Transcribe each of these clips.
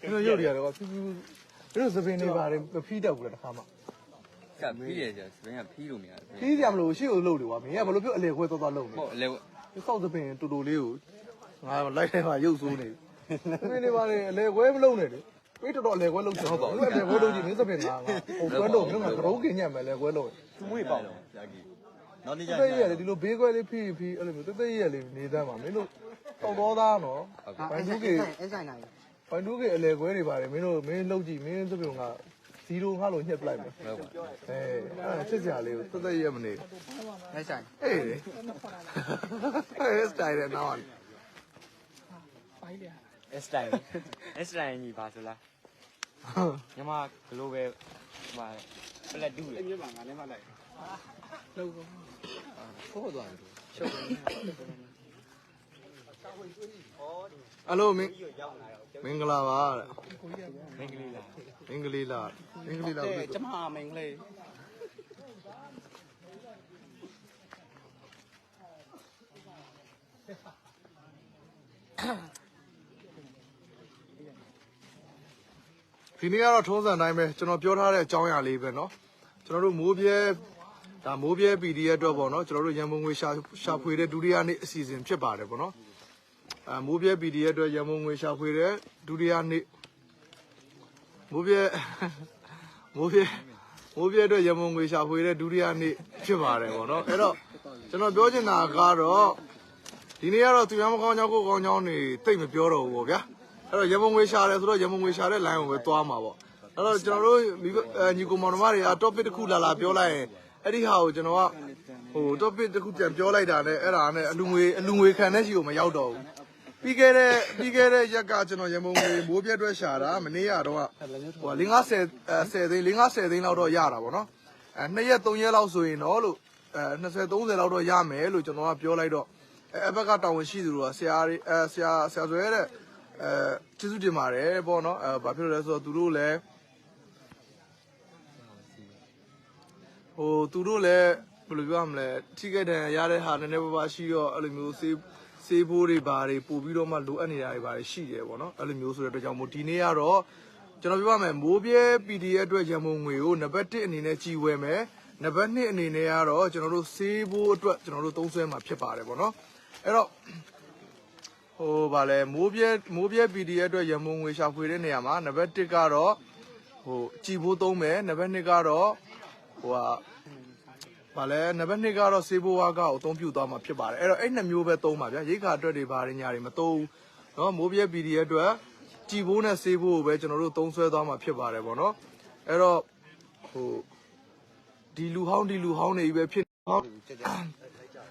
ကျွန်တော်ရုပ်တွေကတော့ဖြူဖြူတို့စပင်တွေပါတယ်မဖီးတတ်ဘူးလားတစ်ခါမှကဖီးတယ်ကြာစပင်းကဖီးလို့မရဘူးဖီးကြမလို့ရှေ့ကိုလှုပ်တယ်ကွာမင်းကဘလို့ပြောအလေခွဲသွားသွားလှုပ်နေဟုတ်အလဲဒီဆောက်စပင်တူတူလေးကိုငါလိုက်ထဲမှာရုပ်ဆိုးနေစပင်တွေပါတယ်အလေခွဲမလှုပ်နဲ့လေပေးတော်တော်အလေခွဲလှုပ်ချင်ဟုတ်ပါဘူးအလေခွဲလှုပ်ကြည့်မင်းစပင်ကငါဟိုကွဲလို့မင်းကကရုံးကင်ညက်မယ်အလေခွဲလှုပ်မွေးပေါ့ကြာကြီးနောက်နေ့ကျတည့်ရလေဒီလိုဘေးခွဲလေးဖီးဖီးအဲ့လိုမျိုးတည့်ရလေးနေတမ်းပါမင်းတို့ တောက်တော်သားနော်ဘိုင်ဒူးကေအဆိုင်နိုင်ဘိုင်ဒူးကေအလေခွဲတွေပါတယ်မင်းတို့မင်းလှုပ်ကြည့်မင်းစပင်က0ငါလို့ညှက်ပလိုက်မယ်ဟုတ်ပါအဲအဲ့ချစ်စရာလေးကိုတသက်ရက်မနေအဆိုင်အေးလေအဲစတိုင်နဲ့နောက် S style S style ညီပါဆိုလားညီမဂလိုပဲဟိုပလက်တူလေဖိုးသွားတယ် အလိုမင်းမင်္ဂလာပါတဲ့ မင်္ဂလိလား မင်္ဂလိလားမင်္ဂလိလား ကျမမင်းလေး ဒီနေ့ကတော့ထုံးစံတိုင်းပဲကျွန်တော်ပြောထားတဲ့အကြောင်းအရာလေးပဲเนาะကျွန်တော်တို့မိုးပြဲဒါမိုးပြဲ PDF အတွက်ပေါ့เนาะကျွန်တော်တို့ရန်ပုံငွေရှာရှာဖွေတဲ့ဒုတိယနေ့အစီအစဉ်ဖြစ်ပါတယ်ပေါ့เนาะအဲ မိုးပြဲ PDF အတွက်ရမုံငွေရှာဖွေတဲ့ဒုတိယနေ့မိုးပြဲမိုးပြဲမိုးပြဲအတွက်ရမုံငွေရှာဖွေတဲ့ဒုတိယနေ့ဖြစ်ပါတယ်ပေါ့နော်အဲ့တော့ကျွန်တော်ပြောချင်တာကတော့ဒီနေ့ကတော့သူများမကောင်းကြောင်းကိုကောင်းကြောင်းတွေတိတ်မပြောတော့ဘူးပေါ့ဗျာအဲ့တော့ရမုံငွေရှာတယ်ဆိုတော့ရမုံငွေရှာတဲ့ line ကိုပဲသွားမှာပေါ့အဲ့တော့ကျွန်တော်တို့ညီကောင်မောင်တို့တွေက topic တစ်ခုလာလာပြောလိုက်ရင်အဲ့ဒီဟာကိုကျွန်တော်ကဟို topic တစ်ခုပြန်ပြောလိုက်တာနဲ့အဲ့ဒါနဲ့အလူငွေအလူငွေခံတဲ့စီကိုမရောက်တော့ဘူး ပြီးခဲ့တဲ့ပြီးခဲ့တဲ့ရက်ကကျွန်တော်ရန်ပုံငွေမိုးပြတ်တွက်ရှာတာမနေ့ကတော့ဟို50 50သိန်း50သိန်းလောက်တော့ရတာပေါ့နော်အဲ2ရက်3ရက်လောက်ဆိုရင်တော့လို့အဲ20 30လောက်တော့ရမယ်လို့ကျွန်တော်ကပြောလိုက်တော့အဲအဘက်ကတာဝန်ရှိသူတို့ကဆရာတွေအဲဆရာဆရာဆွဲတဲ့အဲကျေးဇူးတင်ပါတယ်ပေါ့နော်အဲဘာဖြစ်လို့လဲဆိုတော့သူတို့လည်းဟိုသူတို့လည်းဘယ်လိုပြောရမလဲထိခဲ့တဲ့ရတဲ့ဟာနည်းနည်းပါးပါးရှိတော့အဲ့လိုမျိုးစေး စေးဖိုးတွေဘာတွေပို့ပြီးတော့မှလိုအပ်နေတာတွေဘာတွေရှိတယ်ပေါ့နော်အဲ့လိုမျိုးဆိုတဲ့အတွက်ကြောင့်မို့ဒီနေ့ကတော့ကျွန်တော်ပြောရမယ်မိုးပြဲ PDF အတွက်ရန်ပုံငွေကိုနံပါတ်1အနေနဲ့ကြီးဝယ်မယ်နံပါတ်2အနေနဲ့ကတော့ကျွန်တော်တို့စေးဖိုးအတွက်ကျွန်တော်တို့သုံးစွဲမှာဖြစ်ပါတယ်ပေါ့နော်အဲ့တော့ဟိုဗာလဲမိုးပြဲမိုးပြဲ PDF အတွက်ရမုံငွေရှာဖွေတဲ့နေရာမှာနံပါတ်1ကတော့ဟိုကြည်ဖို့သုံးမယ်နံပါတ်2ကတော့ဟိုဟာ ဗာလဲနံပါတ်2ကတော့စေဘိုဝါကအသုံးပြုသွားမှာဖြစ်ပါတယ်အဲ့တော့အဲ့နှစ်မျိုးပဲသုံးပါဗျာရိတ်ခါအတွက်တွေဗာရညာတွေမသုံးဘူးเนาะမိုးပြဲ PDF အတွက်ကြည်ဖို့နဲ့စေဘိုကိုပဲကျွန်တော်တို့သုံးဆွဲသွားမှာဖြစ်ပါတယ်ဗောနော်အဲ့တော့ဟိုဒီလူဟောင်းဒီလူဟောင်းတွေကြီးပဲဖြစ်ဟောင်း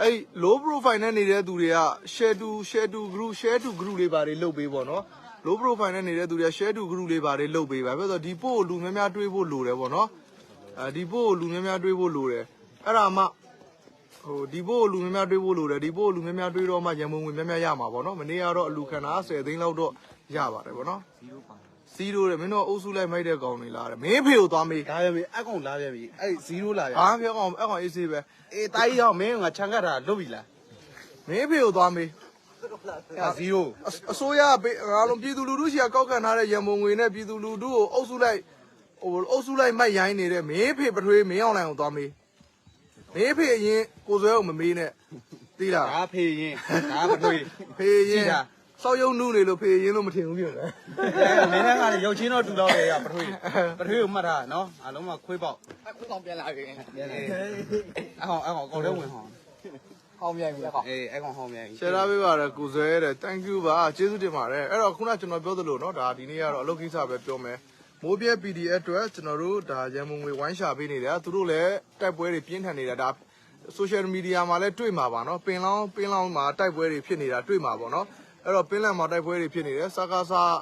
အဲ့ low profile နဲ့နေတဲ့သူတွေက share to share to group share to group လေးပါတယ်လုတ်ပေးပေါ့နော် low profile နဲ့နေတဲ့သူတွေက share to group လေးပါတယ်လုတ်ပေးပါပဲဆိုတော့ဒီပို့ကိုလူများများတွေးဖို့လိုတယ်ပေါ့နော်အဲဒီပို့ကိုလူများများတွေးဖို့လိုတယ် အဲ့ဒါမှဟိုဒီပို့ကိုလူများများတွေးဖို့လိုတယ်ဒီပို့ကိုလူများများတွေးတော့မှရန်ပုံငွေများများရမှာပေါ့နော်မနေ့ကတော့အလူခန္ဓာ10သိန်းလောက်တော့ရပါတယ်ပေါ့နော်0တဲ့မင်းတို့အုပ်စုလိုက်မိုက်တဲ့ကောင်တွေလားတဲ့မင်းဖေကိုသွားမေးဒါပဲပြီအကောင်လာပြန်ပြီအဲ့0လာပြန်ဘာပြောကောင်အဲ့ကောင်အေးဆေးပဲအေးတာကြီးတော့မင်းကခြံကတ်တာလွတ်ပြီလားမင်းဖေကိုသွားမေးအဲ့0အအစိုးရပေးငါလုံးပြည်သူလူထုရှိကကောက်ခံထားတဲ့ရန်ပုံငွေနဲ့ပြည်သူလူထုကိုအုပ်စုလိုက်ဟိုအုပ်စုလိုက်မိုက်ရိုင်းနေတဲ့မင်းဖေပထွေးမင်းအောင်လိုင်ကိုသွားမေး မင်းဖေအရင်ကိုစွဲကိုမမေးနဲ့သိလား ဒါဖေးရင်ဒါမတွေ့ ဖေရင်စောက်ယုံနုနေလို့ဖေရင်လို့မထင်ဘူးပြင်လေ အဲမင်းကလည်းရုပ်ချင်းတော့တူတော့လေရပထွေးပထွေးကိုမှတ်ထားနော်အလုံးမခွေးပေါက် အခုကောင်ပြန်လာပြီ အကောင်အကောင်အကောင်လည်းဝင်ဟောင်း ဟောင်းပြန်ပြီအကောင် အေးအကောင်ဟောင်းမြန် ရှယ်လာပေးပါရကိုစွဲတဲ့ thank you ပါကျေးဇူးတင်ပါတယ်အဲ့တော့ခုနကျွန်တော်ပြောသလိုเนาะဒါဒီနေ့ကတော့အလုပ်ကိစ္စပဲပြောမယ် မိုးပြဲ PDF အတွက်ကျွန်တော်တို့ဒါရန်ပုံငွေဝိုင်းရှာပေးနေတာသူတို့လည်းတိုက်ပွဲတွေပြင်းထန်နေတာဒါ social media မှာလည်းတွေ့မှာပါเนาะပင်လောင်းပင်လောင်းမှာတိုက်ပွဲတွေဖြစ်နေတာတွေ့မှာပေါ့เนาะအဲ့တော့ပင်လန်မှာတိုက်ပွဲတွေဖြစ်နေတယ်စကားစား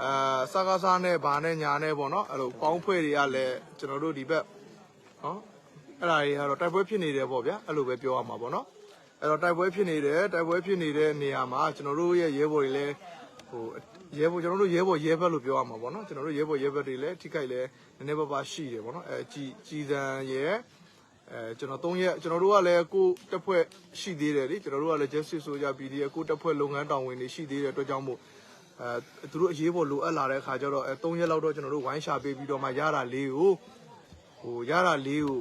အဲစကားစားနဲ့ဗာနဲ့ညာနဲ့ပေါ့เนาะအဲ့လိုပေါင်းဖွဲ့တွေကလည်းကျွန်တော်တို့ဒီဘက်เนาะအဲ့ဒါတွေကတော့တိုက်ပွဲဖြစ်နေတယ်ပေါ့ဗျာအဲ့လိုပဲပြောရမှာပေါ့เนาะ အဲ့တော့တိုက်ပွဲဖြစ်နေတယ်တိုက်ပွဲဖြစ်နေတဲ့နေရာမှာကျွန်တော်တို့ရဲ့ရဲဘော်တွေလည်းဟို ရဲဘော်ကျွန်တော်တို့ရဲဘော်ရဲဘက်လို့ပြောရမှာပေါ့နော်ကျွန်တော်တို့ရဲဘော်ရဲဘက်တွေလည်းထိခိုက်လည်းနည်းနည်းပါးပါးရှိတယ်ပေါ့နော်အဲကြည်ကြည်စံရဲ့အဲကျွန်တော်၃ရက်ကျွန်တော်တို့ကလည်းကိုယ်တက်ဖွဲ့ရှိသေးတယ်လေကျွန်တော်တို့ကလည်း justice ဆိုကြ PDF ကိုယ်တက်ဖွဲ့လုပ်ငန်းတောင်ဝင်တွေရှိသေးတဲ့အတွက်ကြောင့်မို့အဲသူတို့အရေးပေါ်လိုအပ်လာတဲ့ခါကျတော့အဲ3ရက်လောက်တော့ကျွန်တော်တို့ဝိုင်းရှာပေးပြီးတော့မှရတာလေးကိုဟိုရတာလေးကို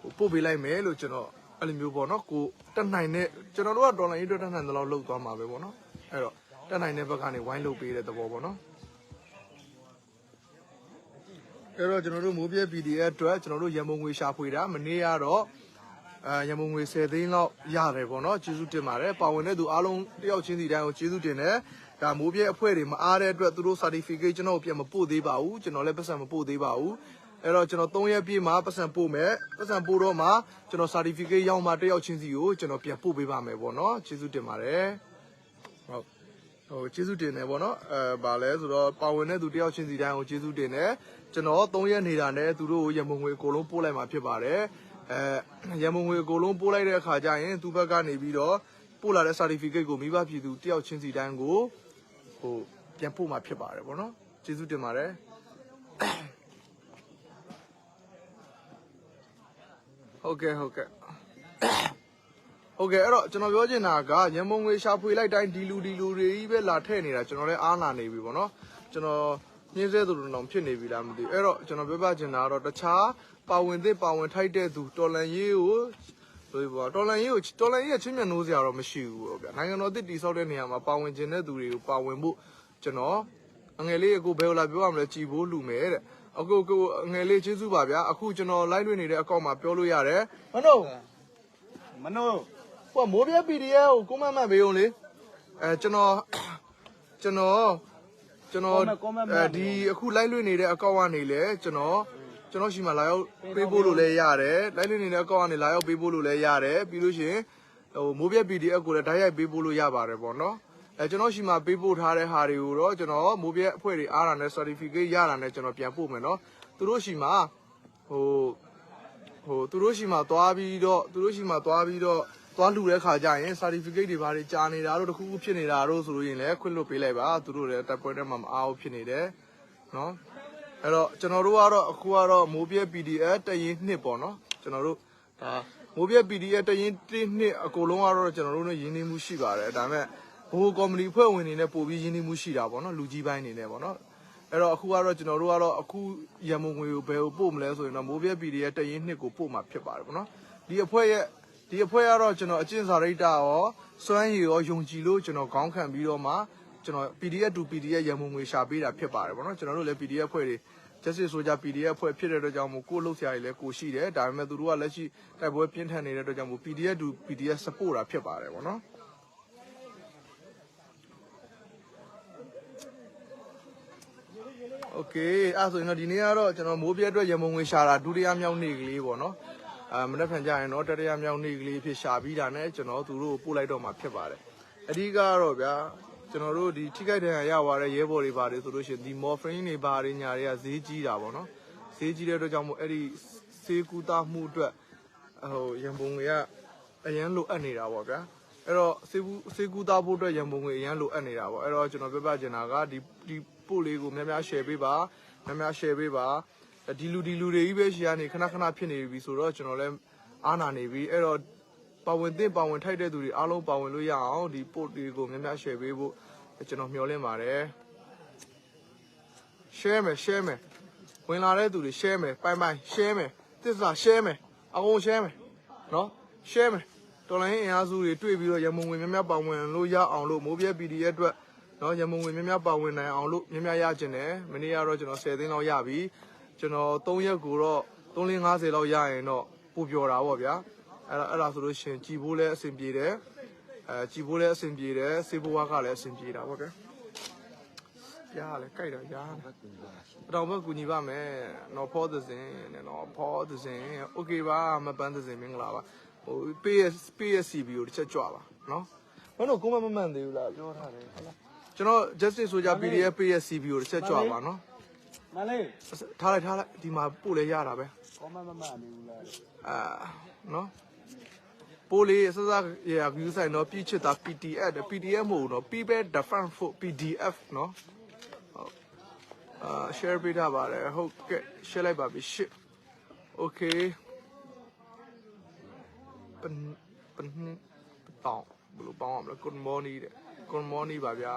ဟိုပို့ပေးလိုက်မယ်လို့ကျွန်တော်အဲ့လိုမျိုးပေါ့နော်ကိုတက်နိုင်တဲ့ကျွန်တော်တို့ကဒေါ်လာရေးအတွက်တက်နိုင်တဲ့လောက်လုပ်သွားမှာပဲပေါ့နော်အဲ့တော့ တက်နိုင်တဲ့ဘက်ကနေဝိုင်းလုပ်ပေးတဲ့သဘောပေါ့နော်အဲ့တော့ကျွန်တော်တို့မိုးပြဲ PDF အတွက်ကျွန်တော်တို့ရန်ပုံငွေရှာဖွေတာမနေ့ကတော့အဲရန်ပုံငွေ10သိန်းလောက်ရတယ်ပေါ့နော်ကျေးဇူးတင်ပါတယ်ပါဝင်တဲ့သူအားလုံးတယောက်ချင်းစီတိုင်းကိုကျေးဇူးတင်တယ်ဒါမိုးပြဲအဖွဲ့တွေမအားတဲ့အတွက်သူတို့ certificate ကျွန်တော်ပြန်မပို့သေးပါဘူးကျွန်တော်လည်းပတ်စံမပို့သေးပါဘူးအဲ့တော့ကျွန်တော်3ရက်ပြည့်မှာပတ်စံပို့မယ်ပတ်စံပို့တော့မှကျွန်တော် certificate ရောက်မှတယောက်ချင်းစီကိုကျွန်တော်ပြန်ပို့ပေးပါမယ်ပေါ့နော်ကျေးဇူးတင်ပါတယ်ဟုတ် ဟိုကျေးဇူးတင်တယ်ဗောနော်အဲဗာလဲဆိုတော့ပါဝင်တဲ့သူတယောက်ချင်းစီတိုင်းကိုကျေးဇူးတင်တယ်ကျွန်တော်3ရက်နေတာနဲ့သူတို့ကိုရမုံငွေအကုန်လုံးပို့လိုက်မှာဖြစ်ပါတယ်အဲရမုံငွေအကုန်လုံးပို့လိုက်တဲ့အခါကျရင်သူဘက်ကနေပြီးတော့ပို့လာတဲ့ certificate ကိုမိဘပြည်သူတယောက်ချင်းစီတိုင်းကိုဟိုပြန်ပို့မှာဖြစ်ပါတယ်ဗောနော်ကျေးဇူးတင်ပါတယ်ဟုတ်ကဲ့ဟုတ်ကဲ့ ဟုတ်ကဲ့အဲ့တော့ကျွန်တော်ပြောချင်တာကရန်မုံငွေရှာဖွေလိုက်တိုင်းဒီလူဒီလူတွေကြီးပဲလာထည့်နေတာကျွန်တော်လည်းအားနာနေပြီပေါ့နော်ကျွန်တော်ညှင်းဆဲသူတို့တော့ဖြစ်နေပြီလားမသိဘူးအဲ့တော့ကျွန်တော်ပြောပြချင်တာကတော့တခြားပါဝင်သစ်ပါဝင်ထိုက်တဲ့သူတော်လန်ရေးကိုဆိုပြီးပေါ့တော်လန်ရေးကိုတော်လန်ရေးရဲ့ချင်းမြတ်နိုးစရာတော့မရှိဘူးပေါ့ဗျာနိုင်ငံတော်တစ်တီဆောက်တဲ့နေရာမှာပါဝင်ခြင်းတဲ့သူတွေကိုပါဝင်ဖို့ကျွန်တော်အငယ်လေးအခုဘယ်လိုလာပြောရမလဲကြည်ဖို့လူမယ်တဲ့အခုအခုအငယ်လေးကျေးဇူးပါဗျာအခုကျွန်တော် live လွှင့်နေတဲ့အကောင့်မှာပြောလို့ရတယ်မနှုတ်မနို့ ဟိုကမိုးပြ PDF ကိုကိုမန့်မှတ်ပေးအောင်လေအဲကျွန်တော်ကျွန်တော်ကျွန်တော်အဲဒီအခု live လွှင့်နေတဲ့အကောင့်ကနေလေကျွန်တော်ကျွန်တော်ရှိမှလာရောက်ပေးဖို့လို့လည်းရတယ် live လွှင့်နေတဲ့အကောင့်ကနေလာရောက်ပေးဖို့လို့လည်းရတယ်ပြီးလို့ရှိရင်ဟိုမိုးပြ PDF ကိုလည်းဓာတ်ရိုက်ပေးဖို့လို့ရပါတယ်ပေါ့နော်အဲကျွန်တော်ရှိမှပေးပို့ထားတဲ့ဟာတွေကိုတော့ကျွန်တော်မိုးပြအဖွဲ့တွေအားတာနဲ့ certificate ရတာနဲ့ကျွန်တော်ပြန်ပို့မယ်နော်သူတို့ရှိမှဟိုဟိုသူတို့ရှိမှသွားပြီးတော့သူတို့ရှိမှသွားပြီးတော့ သွားလူတဲ့ခါကျရင် certificate တွေဘာတွေကြာနေတာတို့တခုခုဖြစ်နေတာတို့ဆိုလို့ရင်လည်းခွင့်လွှတ်ပေးလိုက်ပါသူတို့လည်းတပ်ပွဲထဲမှာမအားဘူးဖြစ်နေတယ်နော်အဲ့တော့ကျွန်တော်တို့ကတော့အခုကတော့မိုးပြဲ PDF တရင်နှစ်ပေါ့နော်ကျွန်တော်တို့ဒါမိုးပြဲ PDF တရင်တစ်နှစ်အကုန်လုံးကတော့ကျွန်တော်တို့နဲ့ရင်းနှီးမှုရှိပါတယ်ဒါပေမဲ့ဘိုးကော်မတီဖွဲ့ဝင်တွေနဲ့ပို့ပြီးရင်းနှီးမှုရှိတာပေါ့နော်လူကြီးပိုင်းနေနဲ့ပေါ့နော်အဲ့တော့အခုကတော့ကျွန်တော်တို့ကတော့အခုရန်မုံငွေကိုဘယ်ကိုပို့မလဲဆိုရင်တော့မိုးပြဲ PDF တရင်နှစ်ကိုပို့မှာဖြစ်ပါတယ်ဗောနော်ဒီအဖွဲ့ရဲ့ ဒီအဖွဲ့ကတော့ကျွန်တော်အကျင့်စာရိတ္တရောစွမ်းရည်ရောယုံကြည်လို့ကျွန်တော်ခေါင်းခံပြီးတော့မှကျွန်တော် PDF to PDF ရန်မုံငွေရှာပေးတာဖြစ်ပါတယ်ဗောနော်ကျွန်တော်တို့လည်း PDF အဖွဲ့တွေ justice ဆိုကြ PDF အဖွဲ့ဖြစ်တဲ့အတွက်ကြောင့်မို့ကိုယ်လှုပ်ရှားရည်လည်းကိုရှိတယ်ဒါပေမဲ့သူတို့ကလက်ရှိတိုက်ပွဲပြင်းထန်နေတဲ့အတွက်ကြောင့်မို့ PDF to PDF support တာဖြစ်ပါတယ်ဗောနော် โอเคအဲ့ဆိုရင်တော့ဒီနေ့ကတော့ကျွန်တော်မိုးပြဲအတွက်ရမုံငွေရှာတာဒုတိယမြောက်နေ့ကလေးပေါ့နော် အာမနေ့ဖန်ကြရင်တော့တတိယမြောက်နေ့ကလေးဖြစ်ရှာပြီးတာနဲ့ကျွန်တော်သူတို့ကိုပို့လိုက်တော့မှာဖြစ်ပါတယ်အဓိကကတော့ဗျာကျွန်တော်တို့ဒီထိခိုက်ဒဏ်ရာရသွားတဲ့ရဲဘော်တွေပါတယ်ဆိုလို့ရှိရင်ဒီ morphine တွေဘာတွေညာတွေကဈေးကြီးတာပေါ့နော်ဈေးကြီးတဲ့အတွက်ကြောင့်မို့အဲ့ဒီဈေးကူတာမှုအတွက်ဟိုရမုံငွေကအရန်လိုအပ်နေတာပေါ့ဗျာအဲ့တော့စေကူစေကူတာဖို့အတွက်ရန်ပုံငွေအရန်လိုအပ်နေတာပေါ့အဲ့တော့ကျွန်တော်ပြောပြချင်တာကဒီဒီပို့လေးကိုများများ share ပေးပါများများ share ပေးပါ ဒီလူဒီလူတွေကြီးပဲ share နေခဏခဏဖြစ်နေပြီဆိုတော့ကျွန်တော်လည်းအားနာနေပြီအဲ့တော့ပါဝင်သင့်ပါဝင်ထိုက်တဲ့သူတွေအားလုံးပါဝင်လို့ရအောင်ဒီပို့တွေကိုများများ share ပေးဖို့ကျွန်တော်မျှော်လင့်ပါတယ် share မယ် share မယ်ဝင်လာတဲ့သူတွေ share မယ်ပိုင်ပိုင် share မယ်သစ္စာ share မယ်အကုန် share မယ်နော် share မယ်တော်လိုင်းအင်အားစုတွေတွေ့ပြီးတော့ရမုံဝင်များများပါဝင်လို့ရအောင်လို့မိုးပြဲ PDF အတွက်နော်ရမုံဝင်များများပါဝင်နိုင်အောင်လို့များများရကျင်တယ်မနေ့ကတော့ကျွန်တော်10သိန်းလောက်ရပြီ ကျွန်တော်3ရက်ကိုတော့350လောက်ရရင်တော့ပူပျော်တာပေါ့ဗျာအဲ့ဒါအဲ့ဒါဆိုလို့ရှင်ကြည်ဖို့လည်းအဆင်ပြေတယ်အဲကြည်ဖို့လည်းအဆင်ပြေတယ်စေဘဝကလည်းအဆင်ပြေတာပေါ့ဗျာရားလေကြိုက်တော့ရားလေတော့ဘကူညီပါမယ်နော်ဖောသစင်နဲ့နော်ဖောသစင်โอเคပါမပန်းသစင်မင်္ဂလာပါဟို PS PSCB ကိုတစ်ချက်ကြွပါနော်ဘယ်တော့ကိုမမမှန်သေးဘူးလားပြောထားတယ်ဟုတ်လားကျွန်တော် justice ဆိုကြ PDF PSCB ကိုတစ်ချက်ကြွပါနော် မလေးထားလိုက်ထားလိုက်ဒီမှာပို့လဲရတာပဲကောမမမနေဘူးလားအာနော်ပိုးလေးစစရရ view ဆိုင်တော့ပြည့်ချစ်တာ PDF တဲ့ PDF မဟုတ်ဘူးနော် People Defense for PDF နော်ဟုတ်အာ share ပေးထားပါတယ်ဟုတ်ကဲ့ share လိုက်ပါပြီ shit okay ပန်ပန်တောင်းဘယ်လိုပေါင်းအောင်လဲ good morning တဲ့ good morning ပါဗျာ